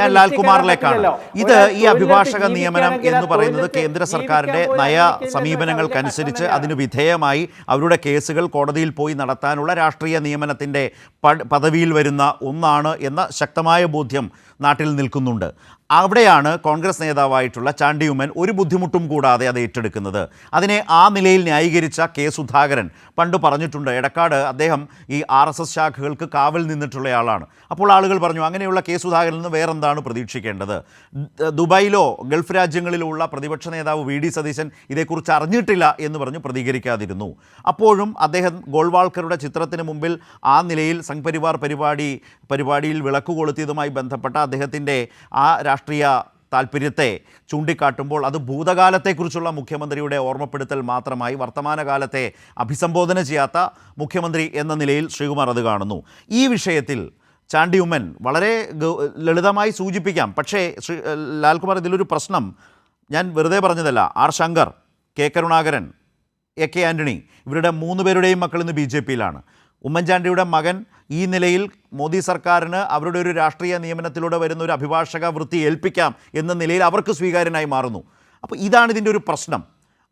ഞാൻ ലാൽകുമാറിലേക്കാണ്. ഇത് ഈ അഭിഭാഷക നിയമനം എന്ന് പറയുന്നത് കേന്ദ്ര സർക്കാരിന്റെ നയ സമീപനങ്ങൾക്കനുസരിച്ച് അതിന് വിധേയമായി അവരുടെ കേസുകൾ കോടതിയിൽ പോയി നടത്താനുള്ള രാഷ്ട്രീയ നിയമനത്തിന്റെ പദവിയിൽ വരുന്ന ഒന്നാണ് എന്ന ശക്തമായ ബോധ്യം നാട്ടിൽ നിൽക്കുന്നുണ്ട്. അവിടെയാണ് കോൺഗ്രസ് നേതാവായിട്ടുള്ള ചാണ്ടിയുമൻ ഒരു ബുദ്ധിമുട്ടും കൂടാതെ അത് ഏറ്റെടുക്കുന്നത്. അതിനെ ആ നിലയിൽ ന്യായീകരിച്ച കെ സുധാകരൻ പണ്ട് പറഞ്ഞിട്ടുണ്ട് എടക്കാട് അദ്ദേഹം ഈ ആർ എസ് എസ് ശാഖകൾക്ക് കാവൽ നിന്നിട്ടുള്ളയാളാണ്. അപ്പോൾ ആളുകൾ പറഞ്ഞു അങ്ങനെയുള്ള കെ സുധാകരൻ നിന്ന് വേറെന്താണ് പ്രതീക്ഷിക്കേണ്ടത്? ദുബായിലോ ഗൾഫ് രാജ്യങ്ങളിലോ ഉള്ള പ്രതിപക്ഷ നേതാവ് വി ഡി സതീശൻ ഇതേക്കുറിച്ച് അറിഞ്ഞിട്ടില്ല എന്ന് പറഞ്ഞ് പ്രതികരിക്കാതിരുന്നു. അപ്പോഴും അദ്ദേഹം ഗോൾവാൾക്കറുടെ ചിത്രത്തിന് മുമ്പിൽ ആ നിലയിൽ സംഘ്പരിവാർ പരിപാടി പരിപാടിയിൽ വിളക്ക് കൊളുത്തിയതുമായി ബന്ധപ്പെട്ട അദ്ദേഹത്തിന്റെ ആ രാഷ്ട്രീയ താല്പര്യത്തെ ചൂണ്ടിക്കാട്ടുമ്പോൾ അത് ഭൂതകാലത്തെക്കുറിച്ചുള്ള മുഖ്യമന്ത്രിയുടെ ഓർമ്മപ്പെടുത്തൽ മാത്രമായി വർത്തമാനകാലത്തെ അഭിസംബോധന ചെയ്യാത്ത മുഖ്യമന്ത്രി എന്ന നിലയിൽ ശ്രീകുമാർ അത് കാണുന്നു. ഈ വിഷയത്തിൽ ചാണ്ടി ഉമ്മൻ വളരെ ലളിതമായി സൂചിപ്പിക്കാം. പക്ഷേ ശ്രീ ലാൽകുമാർ ഇതിലൊരു പ്രശ്നം. ഞാൻ വെറുതെ പറഞ്ഞതല്ല. R Shankar K Karunakaran A K Antony ഇവരുടെ മൂന്ന് പേരുടെയും മക്കൾ ഇന്ന് ബി ജെ പിയിലാണ്. ഉമ്മൻചാണ്ടിയുടെ മകൻ ഈ നിലയിൽ മോദി സർക്കാരിന് അവരുടെ ഒരു രാഷ്ട്രീയ നിയമനത്തിലൂടെ വരുന്ന ഒരു അഭിഭാഷക വൃത്തി ഏൽപ്പിക്കാം എന്ന നിലയിൽ അവർക്ക് സ്വീകാര്യനായി മാറുന്നു. അപ്പോൾ ഇതാണ് ഇതിന്റെ ഒരു പ്രശ്നം.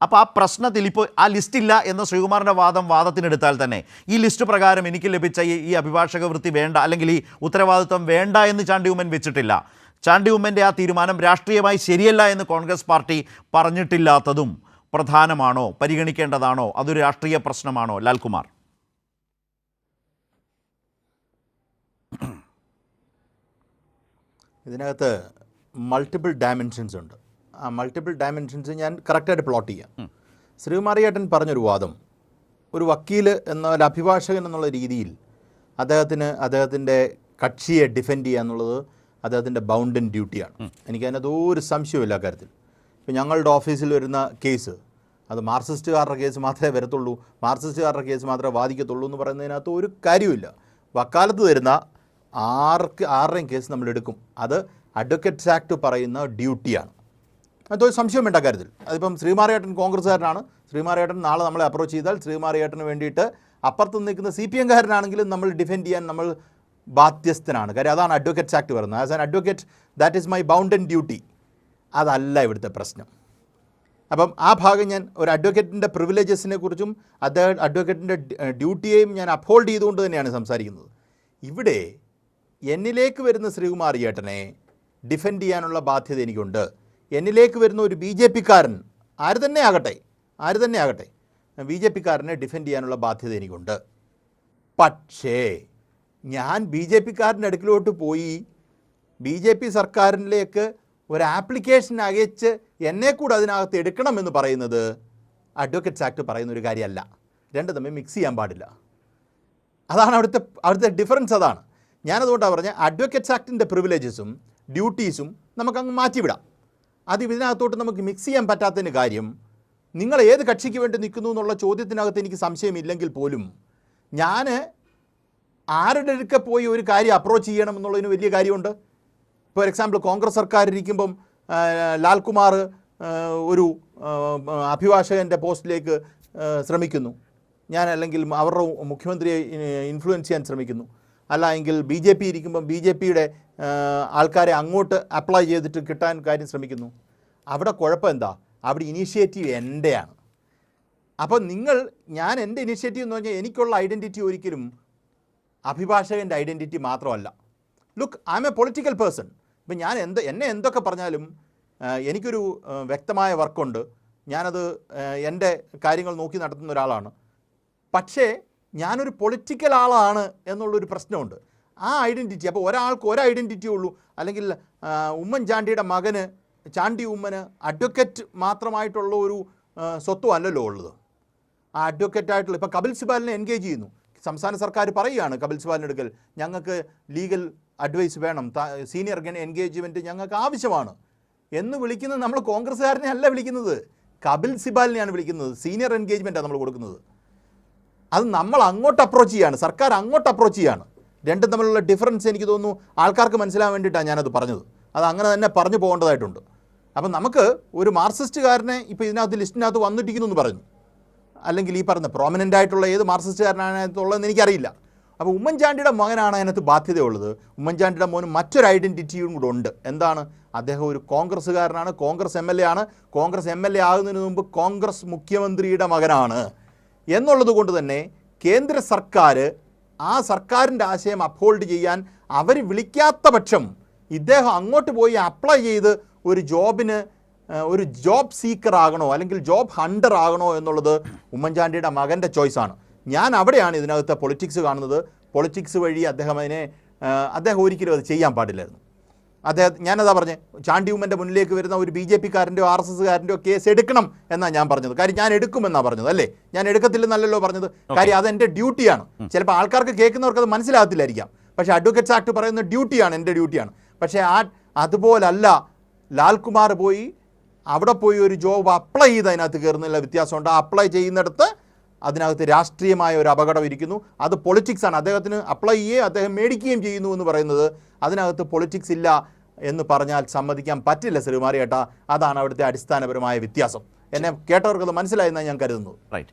അപ്പോൾ ആ പ്രശ്നത്തിൽ ഇപ്പോൾ ആ ലിസ്റ്റ് ഇല്ല എന്ന ശ്രീകുമാറിന്റെ വാദം വാദത്തിനെടുത്താൽ തന്നെ ഈ ലിസ്റ്റ് പ്രകാരം എനിക്ക് ലഭിച്ച ഈ ഈ അഭിഭാഷക വൃത്തി വേണ്ട അല്ലെങ്കിൽ ഈ ഉത്തരവാദിത്വം വേണ്ട എന്ന് ചാണ്ടി ഉമ്മൻ വെച്ചിട്ടില്ല. ചാണ്ടി ഉമ്മന്റെ ആ തീരുമാനം രാഷ്ട്രീയമായി ശരിയല്ല എന്ന് കോൺഗ്രസ് പാർട്ടി പറഞ്ഞിട്ടില്ലാത്തതും പ്രധാനമാണോ? പരിഗണിക്കേണ്ടതാണോ? അതൊരു രാഷ്ട്രീയ പ്രശ്നമാണോ? ലാൽകുമാർ. ഇതിനകത്ത് മൾട്ടിപ്പിൾ ഡയമെൻഷൻസ് ഉണ്ട്. ആ മൾട്ടിപ്പിൾ ഡയമെൻഷൻസ് ഞാൻ കറക്റ്റായിട്ട് പ്ലോട്ട് ചെയ്യാം. ശ്രീകുമാറിയേട്ടൻ പറഞ്ഞൊരു വാദം. ഒരു വക്കീൽ എന്ന ഒരു അഭിഭാഷകൻ എന്നുള്ള രീതിയിൽ അദ്ദേഹത്തിന് അദ്ദേഹത്തിന്റെ കക്ഷിയെ ഡിഫെൻഡ് ചെയ്യുക എന്നുള്ളത് അദ്ദേഹത്തിന്റെ ബൗണ്ടൻ ഡ്യൂട്ടിയാണ് എനിക്കതിനകത്ത് ഒരു സംശയമില്ല കാര്യത്തിൽ. ഇപ്പം ഞങ്ങളുടെ ഓഫീസിൽ വരുന്ന കേസ് അത് മാർക്സിസ്റ്റുകാരുടെ കേസ് മാത്രമേ വരത്തുള്ളൂ. മാർക്സിസ്റ്റുകാരുടെ കേസ് മാത്രമേ വാദിക്കത്തുള്ളൂ എന്ന് പറയുന്നതിനകത്ത് ഒരു കാര്യമില്ല വക്കാലത്ത് വരുന്ന ആർക്ക് ആരുടെയും കേസ് നമ്മൾ എടുക്കും. അത് അഡ്വക്കേറ്റ്സ് ആക്ട് പറയുന്ന ഡ്യൂട്ടിയാണ്. അതൊരു സംശയം വേണ്ട കാര്യത്തിൽ. അതിപ്പം ശ്രീമാറിയേട്ടൻ കോൺഗ്രസ്സുകാരനാണ്. ശ്രീമാറിയേട്ടൻ നാളെ നമ്മളെ അപ്രോച്ച് ചെയ്താൽ ശ്രീമാറിയേട്ടന് വേണ്ടിയിട്ട് അപ്പുറത്ത് നിൽക്കുന്ന സി പി എംകാരനാണെങ്കിലും നമ്മൾ ഡിഫെൻഡ് ചെയ്യാൻ നമ്മൾ ബാധ്യസ്ഥനാണ്. കാര്യം അതാണ് അഡ്വക്കേറ്റ്സ് ആക്ട് പറയുന്നത്. As an advocate that is my bounden duty അതല്ല ഇവിടുത്തെ പ്രശ്നം. അപ്പം ആ ഭാഗം ഞാൻ ഒരു അഡ്വക്കേറ്റിന്റെ പ്രിവിലേജസിനെ കുറിച്ചും അദ്ദേഹം അഡ്വക്കേറ്റിന്റെ ഡ്യൂട്ടിയെയും ഞാൻ അപ്ഹോൾഡ് ചെയ്തുകൊണ്ട് തന്നെയാണ് സംസാരിക്കുന്നത്. ഇവിടെ എന്നിലേക്ക് വരുന്ന ശ്രീകുമാർ ഏട്ടനെ ഡിഫെൻഡ് ചെയ്യാനുള്ള ബാധ്യത എനിക്കുണ്ട്. എന്നിലേക്ക് വരുന്ന ഒരു ബി ജെ പിക്കാരൻ ആര് തന്നെ ആകട്ടെ ആര് തന്നെ ആകട്ടെ ബി ജെ പിക്കാരനെ ഡിഫെൻഡ് ചെയ്യാനുള്ള ബാധ്യത എനിക്കുണ്ട്. പക്ഷേ ഞാൻ ബി ജെ പിക്കാരന്റെ അടുക്കിലോട്ട് പോയി ബി ജെ പി സർക്കാരിലേക്ക് ഒരു ആപ്ലിക്കേഷൻ അയച്ച് എന്നെ കൂടെ അതിനകത്ത് എടുക്കണമെന്ന് പറയുന്നത് അഡ്വക്കേറ്റ്സ് ആക്ട് പറയുന്ന ഒരു കാര്യമല്ല. രണ്ട് തമ്മിൽ മിക്സ് ചെയ്യാൻ പാടില്ല. അതാണ് അവിടുത്തെ അവിടുത്തെ ഡിഫറൻസ് അതാണ്. ഞാനതുകൊണ്ടാണ് പറഞ്ഞത് അഡ്വക്കേറ്റ്സ് ആക്ടിന്റെ പ്രിവിലേജസും ഡ്യൂട്ടീസും നമുക്കങ്ങ് മാറ്റിവിടാം. അത് ഇതിനകത്തോട്ട് നമുക്ക് മിക്സ് ചെയ്യാൻ പറ്റാത്തതിന് കാര്യം നിങ്ങൾ ഏത് കക്ഷിക്ക് വേണ്ടി നിൽക്കുന്നു എന്നുള്ള ചോദ്യത്തിനകത്ത് എനിക്ക് സംശയമില്ലെങ്കിൽ പോലും ഞാൻ ആരുടെ അടുക്ക പോയി ഒരു കാര്യം അപ്രോച്ച് ചെയ്യണം എന്നുള്ളതിന് വലിയ കാര്യമുണ്ട്. ഫോർ എക്സാമ്പിൾ കോൺഗ്രസ് സർക്കാർ ഇരിക്കുമ്പം ലാൽകുമാർ ഒരു അഭിഭാഷകന്റെ പോസ്റ്റിലേക്ക് ശ്രമിക്കുന്നു. ഞാൻ അല്ലെങ്കിൽ അവരുടെ മുഖ്യമന്ത്രിയെ ഇൻഫ്ലുവൻസ് ചെയ്യാൻ ശ്രമിക്കുന്നു. അല്ല എങ്കിൽ ബി ജെ പി ഇരിക്കുമ്പം ബി ജെ പിയുടെ ആൾക്കാരെ അങ്ങോട്ട് അപ്ലൈ ചെയ്തിട്ട് കിട്ടാൻ കാര്യം ശ്രമിക്കുന്നു. അവിടെ കുഴപ്പം എന്താ? അവിടെ ഇനീഷ്യേറ്റീവ് എന്റെയാണ് അപ്പോൾ നിങ്ങൾ ഞാൻ എന്റെ ഇനീഷ്യേറ്റീവ് എന്ന് പറഞ്ഞാൽ എനിക്കുള്ള ഐഡന്റിറ്റി ഒരിക്കലും അഭിഭാഷകന്റെ ഐഡന്റിറ്റി മാത്രമല്ല. Look I'm a political person ഇപ്പം ഞാൻ എന്ത് എന്നെ എന്തൊക്കെ പറഞ്ഞാലും എനിക്കൊരു വ്യക്തമായ വർക്കുണ്ട് ഞാനത് എന്റെ കാര്യങ്ങൾ നോക്കി നടത്തുന്ന ഒരാളാണ്. പക്ഷേ ഞാനൊരു പൊളിറ്റിക്കൽ ആളാണ് എന്നുള്ളൊരു പ്രശ്നമുണ്ട്. ആ ഐഡന്റിറ്റി അപ്പോൾ ഒരാൾക്ക് ഒരു ഐഡന്റിറ്റി ഉള്ളൂ. അല്ലെങ്കിൽ ഉമ്മൻചാണ്ടിയുടെ മകന് ചാണ്ടി ഉമ്മന് അഡ്വക്കേറ്റ് മാത്രമായിട്ടുള്ള ഒരു സ്വത്തും അല്ലല്ലോ ഉള്ളത്. ആ അഡ്വക്കേറ്റ് ആയിട്ടുള്ള ഇപ്പോൾ കപിൽ സിബാലിനെ എൻഗേജ് ചെയ്യുന്നു. സംസ്ഥാന സർക്കാർ പറയുകയാണ് കപിൽ സിബാലിനെടുക്കൽ ഞങ്ങൾക്ക് ലീഗൽ അഡ്വൈസ് വേണം. സീനിയർ എൻഗേജ്മെന്റ് ഞങ്ങൾക്ക് ആവശ്യമാണ്. എന്ന് വിളിക്കുന്നത് നമ്മൾ കോൺഗ്രസ്സുകാരനെ അല്ല വിളിക്കുന്നത്. കപിൽ സിബാലിനെയാണ് വിളിക്കുന്നത്. സീനിയർ എൻഗേജ്മെന്റാണ് നമ്മൾ കൊടുക്കുന്നത്. അത് നമ്മൾ അങ്ങോട്ട് അപ്രോച്ച് ചെയ്യാണ്. സർക്കാർ അങ്ങോട്ട് അപ്രോച്ച് ചെയ്യാണ്. രണ്ടും തമ്മിലുള്ള ഡിഫറൻസ് എനിക്ക് തോന്നുന്നു ആൾക്കാർക്ക് മനസ്സിലാൻ വേണ്ടിയിട്ടാണ് ഞാനത് പറഞ്ഞത്. അത് അങ്ങനെ തന്നെ പറഞ്ഞു പോകേണ്ടതായിട്ടുണ്ട്. അപ്പം നമുക്ക് ഒരു മാർക്സിസ്റ്റുകാരനെ ഇപ്പോൾ ഇതിനകത്ത് ലിസ്റ്റിനകത്ത് വന്നിട്ടിരിക്കുന്നു എന്ന് പറഞ്ഞു. അല്ലെങ്കിൽ ഈ പറഞ്ഞ പ്രോമിനന്റ് ആയിട്ടുള്ള ഏത് മാർക്സിസ്റ്റുകാരനാണെന്നുള്ളതെന്ന് എനിക്കറിയില്ല. അപ്പോൾ ഉമ്മൻചാണ്ടിയുടെ മകനാണ് അതിനകത്ത് ബാധ്യതയുള്ളത്. ഉമ്മൻചാണ്ടിയുടെ മോന് മറ്റൊരു ഐഡന്റിറ്റിയും കൂടെ ഉണ്ട്. എന്താണ്? അദ്ദേഹം ഒരു കോൺഗ്രസ്സുകാരനാണ് കോൺഗ്രസ് എം എൽ എ ആണ്. കോൺഗ്രസ് എം എൽ എ ആകുന്നതിന് മുമ്പ് കോൺഗ്രസ് മുഖ്യമന്ത്രിയുടെ മകനാണ്. എന്നുള്ളത് കൊണ്ട് തന്നെ കേന്ദ്ര സർക്കാർ ആ സർക്കാരിന്റെ ആശയം അപ്ഹോൾഡ് ചെയ്യാൻ അവർ വിളിക്കാത്ത പക്ഷം ഇദ്ദേഹം അങ്ങോട്ട് പോയി അപ്ലൈ ചെയ്ത് ഒരു ജോബിന് ഒരു ജോബ് സീക്കർ ആകണോ അല്ലെങ്കിൽ ജോബ് ഹണ്ടർ ആകണോ എന്നുള്ളത് ഉമ്മൻചാണ്ടിയുടെ മകന്റെ ചോയ്സാണ് ഞാൻ അവിടെയാണ് ഇതിനകത്ത് പൊളിറ്റിക്സ് കാണുന്നത്. പൊളിറ്റിക്സ് വഴി അദ്ദേഹം അതിനെ അദ്ദേഹം ഒരിക്കലും അത് ചെയ്യാൻ പാടില്ലായിരുന്നു. അദ്ദേഹം ഞാനതാ പറഞ്ഞേ ചാണ്ടി ഉമ്മന്റെ മുന്നിലേക്ക് വരുന്ന ഒരു ബി ജെ പിക്കാരന്റെയോ ആർ എസ് എസ്സുകാരന്റെയോ കേസ് എടുക്കണം എന്നാണ് ഞാൻ പറഞ്ഞത്. കാര്യം ഞാൻ എടുക്കുമെന്നാണ് പറഞ്ഞത് അല്ലേ? ഞാൻ എടുക്കത്തില്ലെന്നല്ലല്ലോ പറഞ്ഞത്. കാര്യം അത് എന്റെ ഡ്യൂട്ടിയാണ് ചിലപ്പോൾ ആൾക്കാർക്ക് കേൾക്കുന്നവർക്ക് അത് മനസ്സിലാകത്തില്ലായിരിക്കാം. പക്ഷേ അഡ്വക്കേറ്റ്സ് ആക്ട് പറയുന്ന ഡ്യൂട്ടിയാണ് എന്റെ ഡ്യൂട്ടിയാണ്. പക്ഷേ ആ അതുപോലല്ല ലാൽകുമാർ പോയി അവിടെ പോയി ഒരു ജോബ് അപ്ലൈ ചെയ്ത് അതിനകത്ത് കയറുന്നില്ല വ്യത്യാസമുണ്ട്. ആ അപ്ലൈ ചെയ്യുന്നിടത്ത് അതിനകത്ത് രാഷ്ട്രീയമായ ഒരു അപകടം ഇരിക്കുന്നു. അത് പൊളിറ്റിക്സാണ്. അദ്ദേഹത്തിന് അപ്ലൈ ചെയ്യുകയും അദ്ദേഹം മേടിക്കുകയും ചെയ്യുന്നു എന്ന് പറയുന്നത്. അതിനകത്ത് പൊളിറ്റിക്സ് ഇല്ല. എന്ന് പറഞ്ഞാൽ സമ്മതിക്കാൻ പറ്റില്ല ശ്രീമാരിയേട്ട അതാണ് അവിടുത്തെ അടിസ്ഥാനപരമായ വ്യത്യാസം. എന്നെ കേട്ടവർക്കത് മനസ്സിലായെന്നാണ് ഞാൻ കരുതുന്നത് റൈറ്റ്